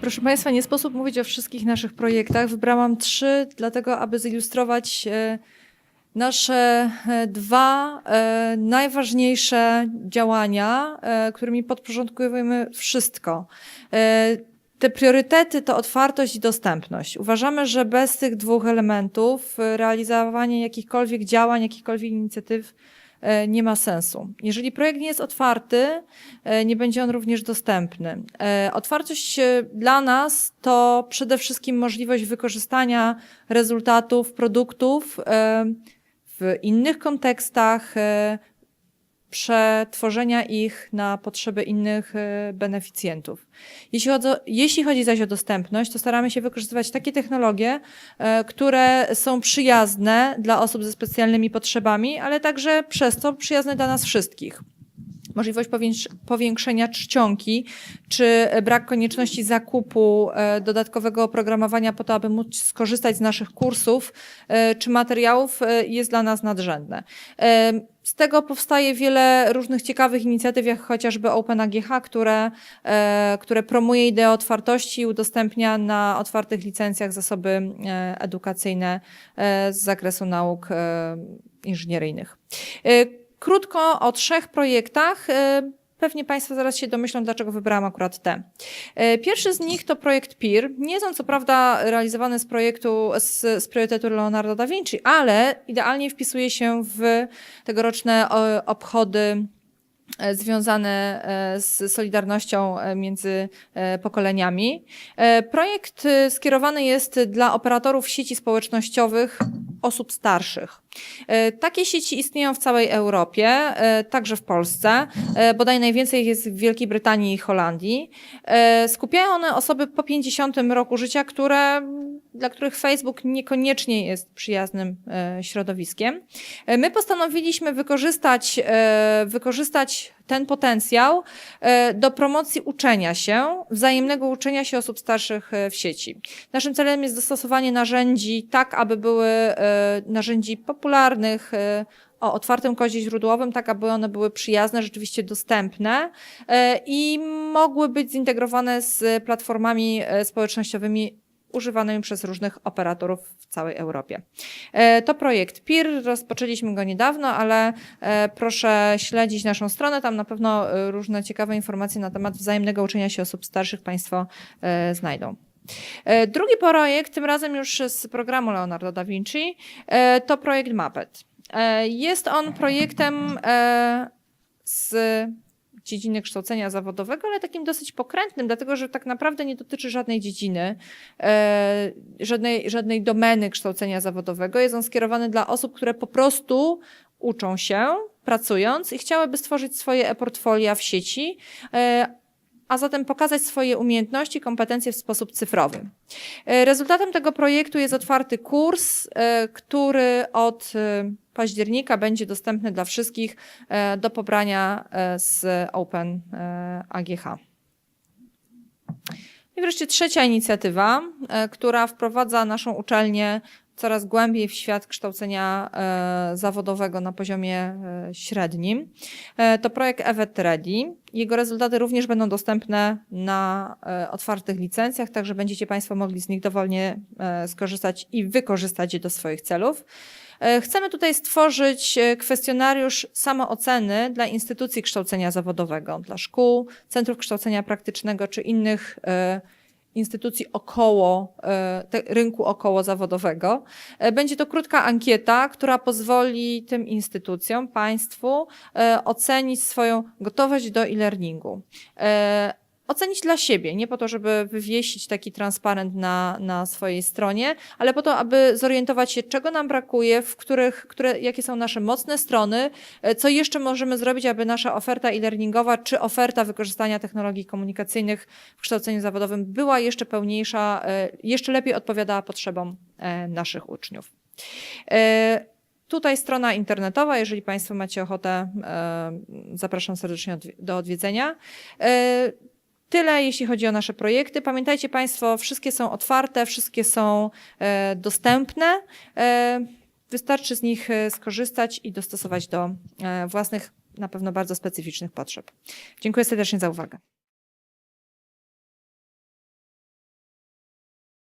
Proszę Państwa, nie sposób mówić o wszystkich naszych projektach. Wybrałam trzy, dlatego aby zilustrować e, nasze e, dwa e, najważniejsze działania, którymi podporządkujemy wszystko. Te priorytety to otwartość i dostępność. Uważamy, że bez tych dwóch elementów realizowanie jakichkolwiek działań, jakichkolwiek inicjatyw nie ma sensu. Jeżeli projekt nie jest otwarty, e, nie będzie on również dostępny. E, Otwartość e, dla nas to przede wszystkim możliwość wykorzystania rezultatów, produktów e, w innych kontekstach, e, przetworzenia ich na potrzeby innych e, beneficjentów. Jeśli chodzi, jeśli chodzi zaś o dostępność, to staramy się wykorzystywać takie technologie, e, które są przyjazne dla osób ze specjalnymi potrzebami, ale także przez to przyjazne dla nas wszystkich. Możliwość powiększ- powiększenia czcionki, czy brak konieczności zakupu e, dodatkowego oprogramowania po to, aby móc skorzystać z naszych kursów e, czy materiałów e, jest dla nas nadrzędne. Z tego powstaje wiele różnych ciekawych inicjatyw, jak chociażby OpenAGH, które, które promuje ideę otwartości i udostępnia na otwartych licencjach zasoby edukacyjne z zakresu nauk inżynieryjnych. E, Krótko o trzech projektach. E, Pewnie Państwo zaraz się domyślą, dlaczego wybrałam akurat te. E, Pierwszy z nich to projekt PIR. Nie jest on co prawda realizowany z projektu, z, z priorytetu Leonardo da Vinci, ale idealnie wpisuje się w tegoroczne o, obchody e, związane e, z solidarnością e, między e, pokoleniami. E, Projekt e, skierowany jest dla operatorów sieci społecznościowych osób starszych. E, Takie sieci istnieją w całej Europie, e, także w Polsce. E, Bodaj najwięcej jest w Wielkiej Brytanii i Holandii. Skupiają one osoby po 50 roku życia, które, dla których Facebook niekoniecznie jest przyjaznym e, środowiskiem. E, My postanowiliśmy wykorzystać, e, wykorzystać ten potencjał do promocji uczenia się, wzajemnego uczenia się osób starszych w sieci. Naszym celem jest dostosowanie narzędzi tak, aby były narzędzi popularnych, o otwartym kodzie źródłowym, tak aby one były przyjazne, rzeczywiście dostępne i mogły być zintegrowane z platformami społecznościowymi używanymi przez różnych operatorów w całej Europie. E, To projekt PIR, rozpoczęliśmy go niedawno, ale e, proszę śledzić naszą stronę, tam na pewno e, różne ciekawe informacje na temat wzajemnego uczenia się osób starszych Państwo znajdą. Drugi projekt, tym razem już z programu Leonardo da Vinci, to projekt Mapet. Jest on projektem z dziedziny kształcenia zawodowego, ale takim dosyć pokrętnym, dlatego że tak naprawdę nie dotyczy żadnej dziedziny, e, żadnej, żadnej domeny kształcenia zawodowego. Jest on skierowany dla osób, które po prostu uczą się, pracując i chciałyby stworzyć swoje e-portfolia w sieci, e, a zatem pokazać swoje umiejętności kompetencje w sposób cyfrowy. E, Rezultatem tego projektu jest otwarty kurs, który od października będzie dostępny dla wszystkich e, do pobrania e, z Open e, AGH. I wreszcie trzecia inicjatywa, która wprowadza naszą uczelnię coraz głębiej w świat kształcenia zawodowego na poziomie średnim. To projekt Evet Ready. Jego rezultaty również będą dostępne na otwartych licencjach, także będziecie Państwo mogli z nich dowolnie skorzystać i wykorzystać je do swoich celów. E, Chcemy tutaj stworzyć e, kwestionariusz samooceny dla instytucji kształcenia zawodowego, dla szkół, centrów kształcenia praktycznego czy innych e, instytucji około rynku około zawodowego. Będzie to krótka ankieta, która pozwoli tym instytucjom, państwu ocenić swoją gotowość do e-learningu. Ocenić dla siebie, nie po to, żeby wywiesić taki transparent na, na swojej stronie, ale po to, aby zorientować się, czego nam brakuje, w których, które, jakie są nasze mocne strony, e, co jeszcze możemy zrobić, aby nasza oferta e-learningowa czy oferta wykorzystania technologii komunikacyjnych w kształceniu zawodowym była jeszcze pełniejsza, e, jeszcze lepiej odpowiadała potrzebom e, naszych uczniów. Tutaj strona internetowa, jeżeli Państwo macie ochotę, zapraszam serdecznie do odwiedzenia. Tyle, jeśli chodzi o nasze projekty. Pamiętajcie Państwo, wszystkie są otwarte, wszystkie są e, dostępne. E, wystarczy z nich e, skorzystać i dostosować do własnych, na pewno bardzo specyficznych potrzeb. Dziękuję serdecznie za uwagę.